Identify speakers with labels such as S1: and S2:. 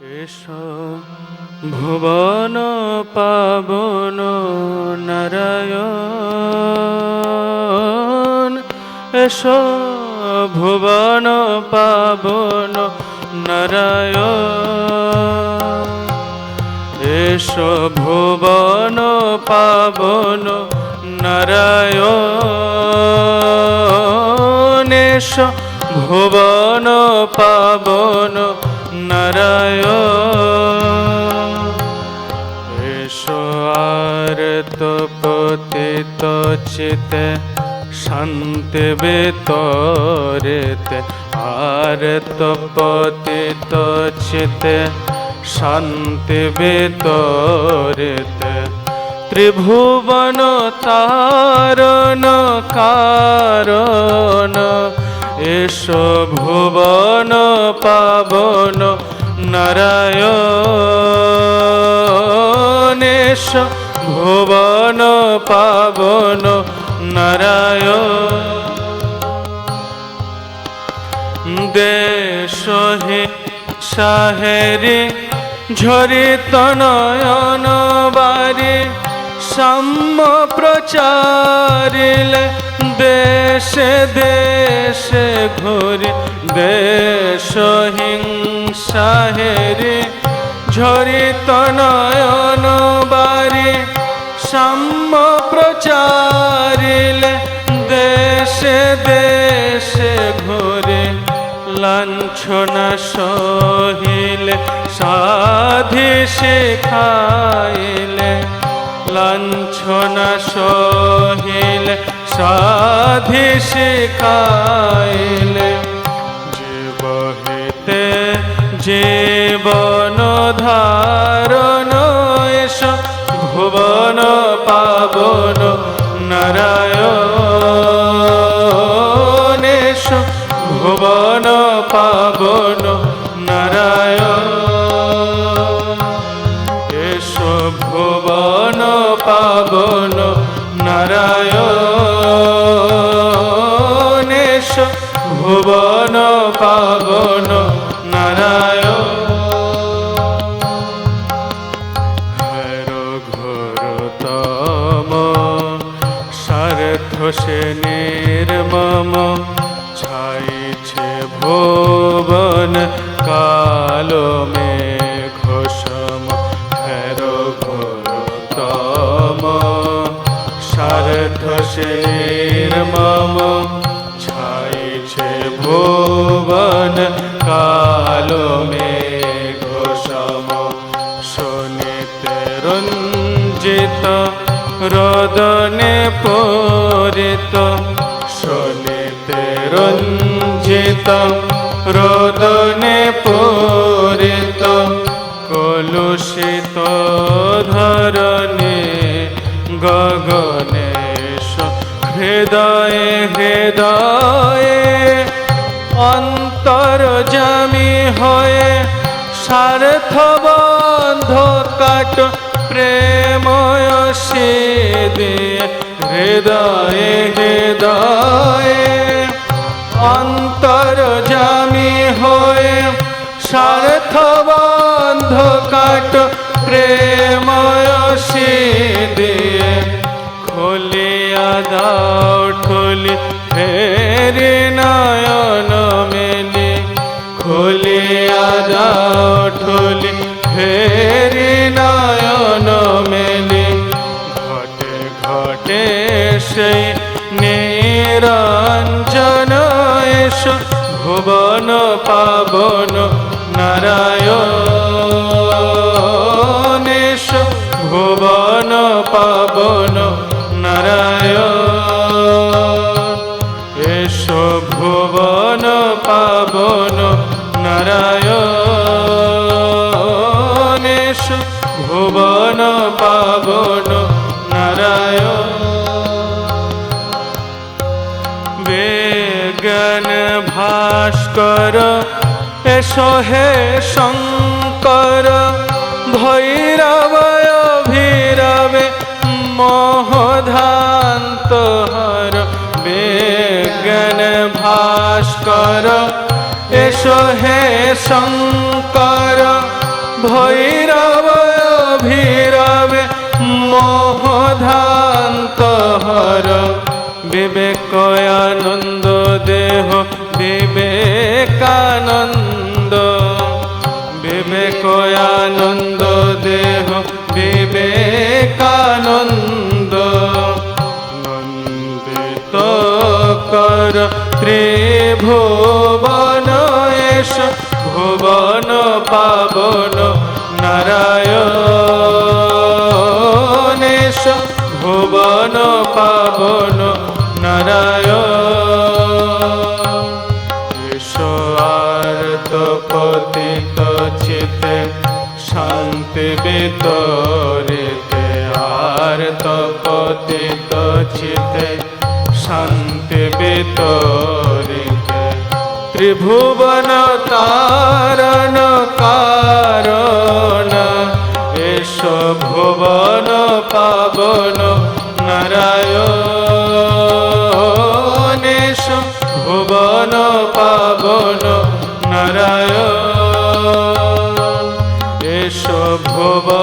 S1: এসো, ভুবন পাবন নারায়ণ। এসো, ভুবন পাবন নারায়ণ। এসো, ভুবন পাবন নারায়ণ। এসো, ভুবন পাবন নারায়ণ। এসো আর তো চিতে, শান্তি বিতরেতে। আর তো পতিত চিতে, শান্তি বিতরেতে। ত্রিভুবন তারণ কারণ এসো ভুবন পাবন নারায়ণ, এসো ভুবন পাবন নারায়ণ। দেশ হে সাহেরি ঝরিত নয়ন বারি, সাম্য প্রচারিলে দেশে দেশে ঘুরি দেশ হিংসাহেরি ঝরিত নয়ন বারি, সাম্য প্রচারিলে দেশে দেশে ঘুরে, লাঞ্ছনা সহিলে সাধি শেখাইলে, লাঞ্ছনা সহিলে সাধি শেখাইলে জীবহিতে জীবন ধারণ এস ভুবন পাবন নারায়ণ পাবন সে নির্মম ছাইছে ভুবন কালো মে ঘোষম হর ঘোরতম সার্থ সে নির্মম রঞ্জিত, রদনে পরিত। শোনিতে রঞ্জিত, রদনে পরিত। কলুষিত ধরনে গগনেশ, হৃদয়ে হৃদয়ে অন্তর জামি হয়ে স্বার্থ বন্ধ কাট, প্রেময় দে হৃদয়ে হৃদয়ে। অন্তর জামি হয়ে স্বার্থ বন্ধ কাট, প্রেময় দিয়ে খোলিয়া দাও, ঠোলি ফেরে সেই নিরঞ্জন এস ভুবন পাবন নারায়ণ এস ভুবন পাবন নারায়ণ এসো ভুবন পাবন নারায়ণ বেগন ভাস্কর, এসো হে শঙ্কর, ভৈরবয় ভীরবে মোহধান্ত হর বেগন ভাস্কর, এসো হে শঙ্কর ভৈরব অভিরবে মোহধান্ত হর বিবেক আনন্দ দেহ বিবেকানন্দ। বিবেক আনন্দ দেহ বিবেকানন্দ। নন্দিত কর ত্রিভুবন এস, ভুবন পাবন নারায়ণেশ ভুবন পাবন এসো পতিত চিতে শান্তি বিতরিতে আর্ত পতিত চিতে শান্তি বিতরিতে ত্রিভুবন তারণ কারণ এসো ভুবন পাবন এসো